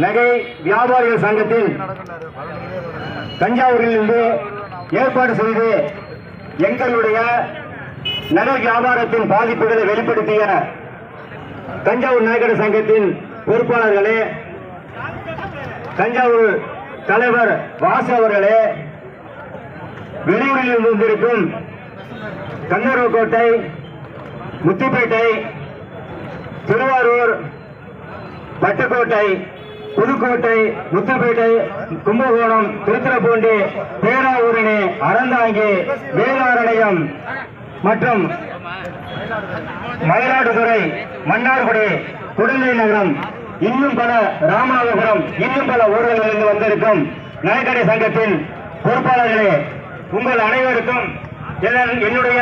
நகை வியாபாரிகள் சங்கத்தின் தஞ்சாவூரில் இருந்து ஏற்பாடு செய்து எங்களுடைய நகை வியாபாரத்தின் பாதிப்புகளை வெளிப்படுத்திய தஞ்சாவூர் நகர சங்கத்தின் பொறுப்பாளர்களே தஞ்சாவூர் தலைவர் வாசு அவர்களே வெளியூரில் இருந்திருக்கும் கந்தர்வக்கோட்டை முத்துப்பேட்டை திருவாரூர் வட்டக்கோட்டை புதுக்கோட்டை முத்துப்பேட்டை கும்பகோணம் திருத்துறைப்பூண்டி பேராவூரணி அறந்தாங்கி வேளாரணையம் மற்றும் மயிலாடுதுறை மன்னார்குடி குடலை நகரம். இன்னும் பல ராமநாதபுரம் இன்னும் பல ஊர்களிலிருந்து வந்திருக்கும் நகைக்கடை சங்கத்தின் பொறுப்பாளர்களே உங்கள் அனைவருக்கும் என்னுடைய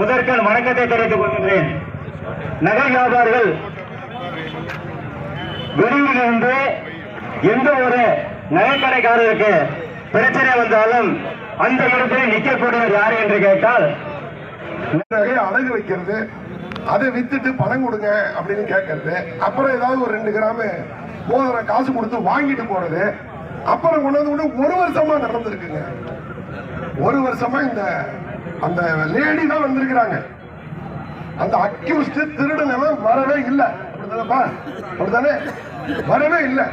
முதற்கண் வணக்கத்தை தெரிவித்துக் கொள்கின்றேன். நகை வியாபாரிகள் எந்த ஒரு நகைக்கடைக்காரருக்கு பிரச்சனை வந்தாலும் அந்த இடத்தில் நிற்கக்கூடியவர் யார் என்று கேட்டால் அழகு அடகு வைக்கிறது அதை வித்துட்டு பணம் கொடுங்க அப்படின்னு கேட்கறது அப்புறம் ஏதாவது ஒரு ரெண்டு கிராம மோதிரம் காசு கொடுத்து வாங்கிட்டு போறது அப்புறம் கொண்டாந்து கொண்டு ஒரு வருஷமா நடந்திருக்குங்க. ஒரு வருஷமா இந்த அந்த லேடி தான் வந்திருக்கிறாங்க. அந்த அக்யூஸ்ட் திருடனெல்லாம் வரவே இல்லை. அப்படிதானப்பா? அப்படிதானே வரவே இல்லை.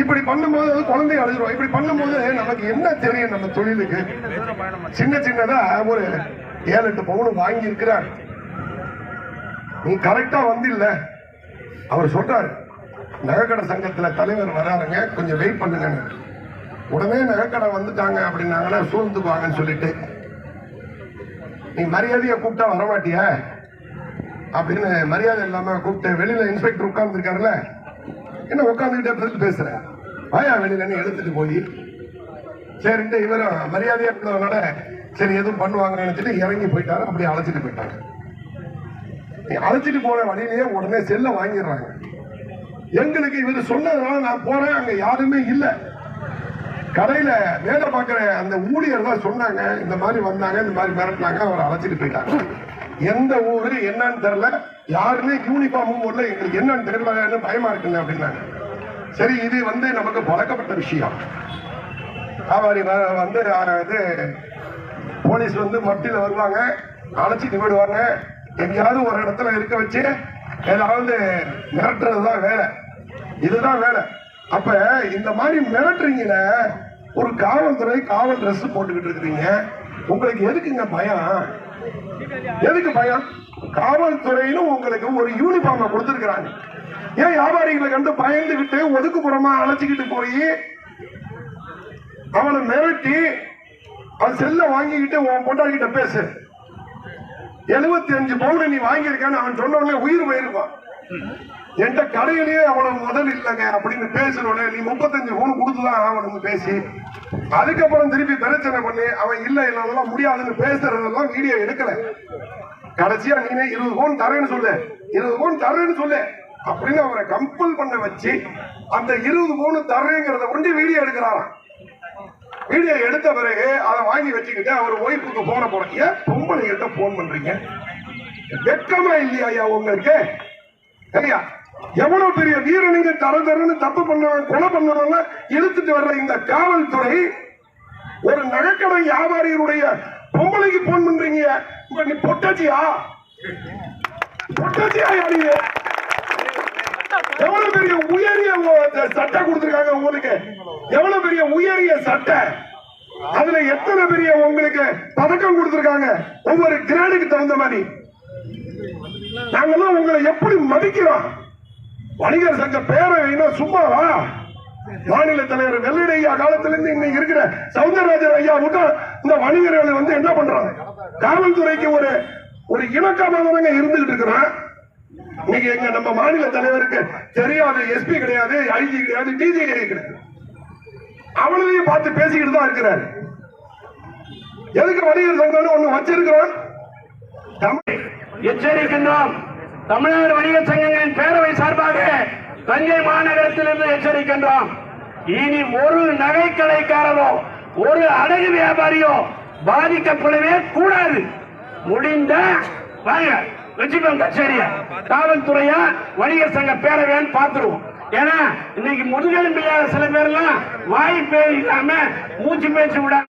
இப்படி பண்ணும்போது குழந்தை அழுதுருவோம் இப்படி பண்ணும்போது நமக்கு என்ன தெரியும் நம்ம தொழிலுக்கு? சின்ன சின்னதா ஒரு ஏழு எட்டு பவுன் வாங்கி இருக்கிறார் நீ கரெக்டா வந்தில்ல. அவர் சொல்றாரு நகைக்கடை சங்கத்துல தலைவர் வராருங்க கொஞ்சம் வெயிட் பண்ணுங்க உடனே நகைக்கடை வந்துட்டாங்க அப்படின்னாங்கன்னா சூழ்ந்துக்குவாங்கன்னு சொல்லிட்டு. நீ மரியாதையை கூப்பிட்டா வரமாட்டியா? அப்படின்னு மரியாதை இல்லாம கூப்பிட்டு வெளியில இன்ஸ்பெக்டர் உட்கார்ந்து இருக்காருல்ல என்ன உட்காந்துக்கிட்டே பதில் பேசுற? வாயா வெளியிலன்னு எடுத்துட்டு போய் சரின்ட்டு இவரும் மரியாதையா இருந்தவனோட சரி எதுவும் பண்ணுவாங்கன்னு நினைச்சிட்டு இறங்கி போயிட்டாரு அப்படி அழைச்சிட்டு போயிட்டாங்க நீ அழைச்சிட்டு போன வழியிலேயே உடனே செல்ல வாங்கிடுறாங்க. எங்களுக்கு இவர் சொன்னதுனால நான் போறேன் அங்க யாருமே இல்லை. கடையில வேலை பார்க்கிற அந்த ஊழியர் தான் சொன்னாங்க இந்த மாதிரி வந்தாங்க இந்த மாதிரி மிரட்டினாங்க அவரை அழைச்சிட்டு போயிட்டாங்க. எந்த ஊரு என்னன்னு தெரியல. யாருமே யூனிஃபார்மும் போடல. எங்களுக்கு என்னன்னு தெரியல பயமா இருக்குங்க அப்படின்னாங்க. சரி இது வந்து நமக்கு பழக்கப்பட்ட விஷயம். அவர் வ- வந்து அஹ், இது போலீஸ் வந்து மட்டில வருவாங்க. அழைச்சிட்டு போயிடுவாங்க எங்கேயாவது ஒரு இடத்துல இருக்க வச்சு ஏதாவது மிரட்டுறது தான் வேலை. இதுதான் வேலை. அப்ப இந்த மாதிரி மிரட்டுறீங்கல ஒரு காவல்துறை காவல் ட்ரெஸ் போட்டுக்கிட்டு இருக்கிறீங்க. உங்களுக்கு எதுக்குங்க பயம்? எதுக்கு பயம்? காவல்துறையிலும் உங்களுக்கு ஒரு யூனிஃபார்மை கொடுத்துருக்காங்க ஏன் வியாபாரிகளை கண்டு பயந்துகிட்டு ஒதுக்குப்புறமா அழைச்சிக்கிட்டு போய் அவனை மிரட்டி அவன் செல்ல வாங்கிக்கிட்டு உன் பொண்டாடிக்கிட்ட பேசு. எழுபத்தி அஞ்சு பவுன் நீ வாங்கியிருக்கான்னு அவன் சொன்ன உடனே உயிர் போயிருப்பான். என்கிட்ட கடையிலேயே அவனுக்கு முதல் இல்லைங்க அப்படின்னு பேசுறவனே நீ முப்பத்தஞ்சு பவுன் கொடுத்துதான் அவனுக்கு பேசி அதுக்கப்புறம் திருப்பி பிரச்சனை பண்ணி அவன் இல்ல இல்லதெல்லாம் முடியாதுன்னு பேசுறதெல்லாம் வீடியோ எடுக்கல. கடைசியா நீனே இருபது பவுன் தரேன்னு சொல்லு இருபது பவுன் தரேன்னு சொல்லு அப்படின்னு அவரை கம்பல் பண்ண வச்சு அந்த இருபது பவுன் தரேங்கிறத கொண்டு வீடியோ எடுக்கிறாராம். வீடியோ எடுத்த பிறகு அதை வாங்கி வச்சுக்கிட்டு அவர் ஒய்ஃபுக்கு போன போறோம் ஏன் பொம்பளை கிட்ட போன் பண்றீங்க? வெக்கமா இல்லையா ஐயா உங்களுக்கு? சரியா? எவ்வளவு பெரிய வீரனுங்க தர தரன்னு தப்பு பண்ணவன் கொலை பண்ணவங்க இழுத்துட்டு வர்ற இந்த காவல்துறை ஒரு நகைக்கடை வியாபாரியருடைய பொம்பளைக்கு போன் பண்றீங்க. நீ பொட்டாச்சியா பொட்டாச்சியா யாரு எவ்வளவு பெரிய உயரிய சட்டை கொடுத்துருக்காங்க உங்களுக்கு? எவ்வளவு பெரிய உயரிய சட்டை? அதுல எத்தனை பெரிய உங்களுக்கு பதக்கம் கொடுத்திருக்காங்க? ஒவ்வொரு கிரேடுக்கு தகுந்த மாதிரி. நாங்கெல்லாம் உங்களை எப்படி மதிக்கிறோம்? வணிகர் சங்க பேரவை சும்மாவா மாநில தலைவர் வெள்ளடை ஐயா காலத்திலிருந்து இன்னைக்கு இருக்கிற சவுந்தரராஜன் ஐயா விட்டா இந்த வணிகர்கள் வந்து என்ன பண்றாங்க? காவல்துறைக்கு ஒரு ஒரு இணக்கமாக இருந்துகிட்டு இருக்கிறான். இன்னைக்கு எங்க நம்ம மாநில தலைவருக்கு தெரியாத எஸ்பி கிடையாது ஐஜி கிடையாது டிஜி கிடையாது. அவளையும் பார்த்து பேசிக்கிட்டு தான் இருக்கிறாரு. எதுக்கு வணிகர் சங்கம்னு ஒண்ணு வச்சிருக்கிறோம்? தமிழ் எச்சரிக்கின்றோம். தமிழ்நாடு வணிகர் சங்கங்களின் பேரவை சார்பாக தஞ்சை மாநகரத்திலிருந்து எச்சரிக்கின்றோம். இனி ஒரு நகைக்கடைக்காரரோ ஒரு அடகு வியாபாரியோ பாதிக்கப்படவே கூடாது. முடிந்த வாங்க வச்சுக்கோங்க கச்சேரிய. காவல்துறையா வணிகர் சங்க பேரவையான்னு பார்த்துருவோம். ஏன்னா இன்னைக்கு முதுகெலும்பு இல்லாத சில பேர்லாம் வாய் பேர் இல்லாம மூச்சு பேச்சு விட